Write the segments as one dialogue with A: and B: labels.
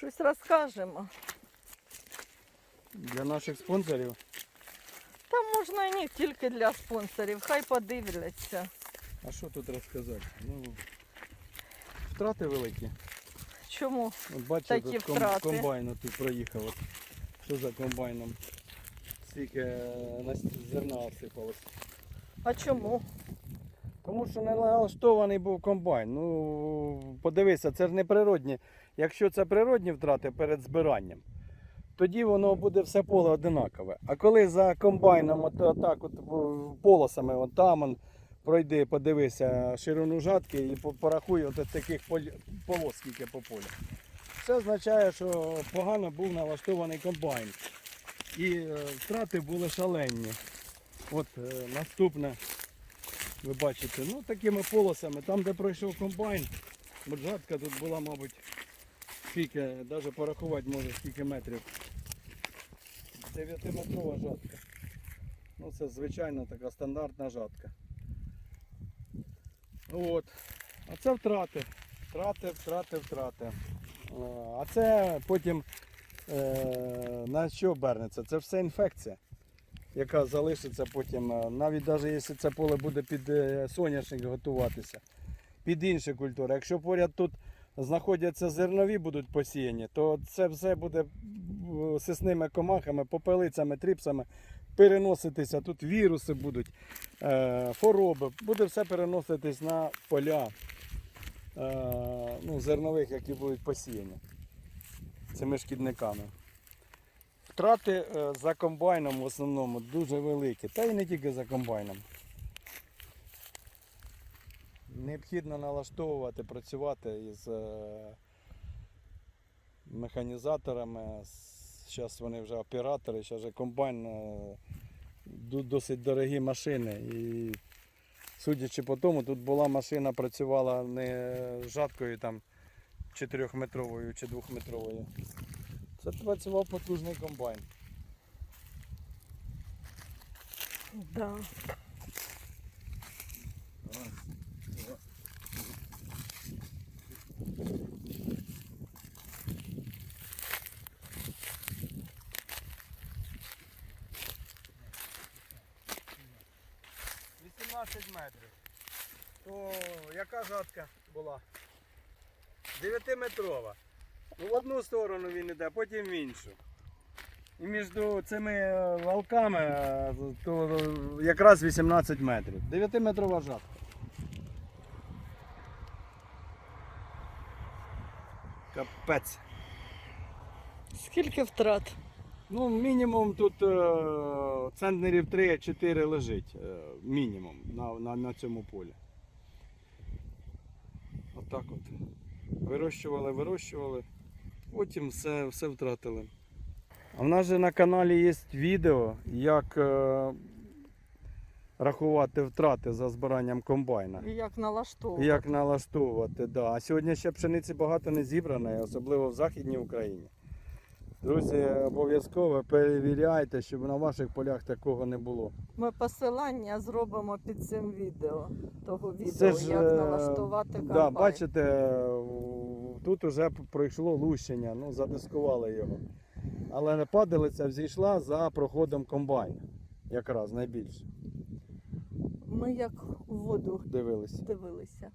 A: Щось розкажемо.
B: Для наших спонсорів.
A: Та можна і не тільки для спонсорів, хай подивляться.
B: А що тут розказати? Ну, втрати великі.
A: Чому?
B: От бачите,
A: Такі
B: тут ком-
A: втрати.
B: комбайн тут проїхав. От. Що за комбайном? Скільки е, на зерна осипалось.
A: А чому?
B: Тому що не налаштований був комбайн. Ну, подивися, це ж не природні. Якщо це природні втрати перед збиранням, тоді воно буде все поле одинакове. А коли за комбайном от, отак от полосами, от там он, пройди, подивися ширину жатки і по- порахуй от таких полос, скільки по полю. Це означає, що погано був налаштований комбайн. І е, втрати були шалені. От е, наступне. Ви бачите, ну такими полосами, там де пройшов комбайн, от жатка тут була, мабуть, скільки, навіть порахувати може скільки метрів. 9-метрова жатка. Ну це звичайна така стандартна жатка. От. А це втрати. Втрати, втрати, втрати. Е, А це потім е, на що обернеться? Це все інфекція яка залишиться потім, е, навіть навіть якщо це поле буде під е, соняшник готуватися, під інші культури. Якщо поряд тут знаходяться зернові будуть посіяні, то це все буде е, сисними комахами, попелицями, тріпсами переноситися. Тут віруси будуть, хвороби, буде все переноситись на поля ну, зернових, які будуть посіяні цими шкідниками. Втрати е, за комбайном в основному дуже великі, та й не тільки за комбайном. Необхідно налаштовувати, працювати із е, механізаторами. Зараз вони вже оператори, зараз вже комбайн е, досить дорогі машини. І судячи по тому, тут була машина, працювала не жаткою там 4-метровою чи 2-метровою. Це працював потужний комбайн.
A: Да.
B: 18 метрів. То яка жатка була? 9-метрова. Ну, в одну сторону він іде, потім в іншу. І між цими е, валками е, то е, якраз 18 метрів. 9-метрова жатка. Капець.
A: Скільки втрат?
B: Ну, мінімум тут центнерів 3-4 лежить. Мінімум на, на, на цьому полі. Отак от. Вирощували, вирощували, потім все, все втратили. А в нас же на каналі є відео, як е, рахувати втрати за збиранням комбайна.
A: І як налаштовувати?
B: Як налаштовувати, да. А сьогодні ще пшениці багато не зібрано, особливо в Західній Україні. Друзі, обов'язково перевіряйте, щоб на ваших полях такого не було.
A: Ми посилання зробимо під цим відео. Того відео,
B: Це ж,
A: як
B: е,
A: налаштувати комбайн.
B: Да, бачите, тут вже пройшло лущення, ну, задискували його. Але падалиця взійшла за проходом комбайна. Якраз найбільше.
A: Ми як у воду
B: Дивилися.
A: дивилися.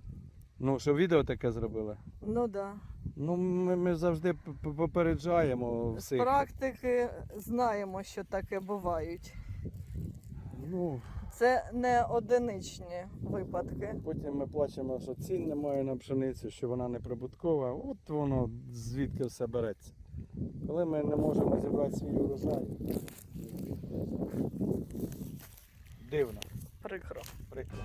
B: Ну, що відео таке зробили?
A: Ну да.
B: Ну, ми, ми завжди попереджаємо
A: З практики знаємо, що таке бувають.
B: Ну,
A: Це не одиничні випадки.
B: Потім ми плачемо, що цін немає на пшеницю, що вона не прибуткова. От воно звідки все береться. Коли ми не можемо зібрати свій урожай, дивно. Прикро. Прикро.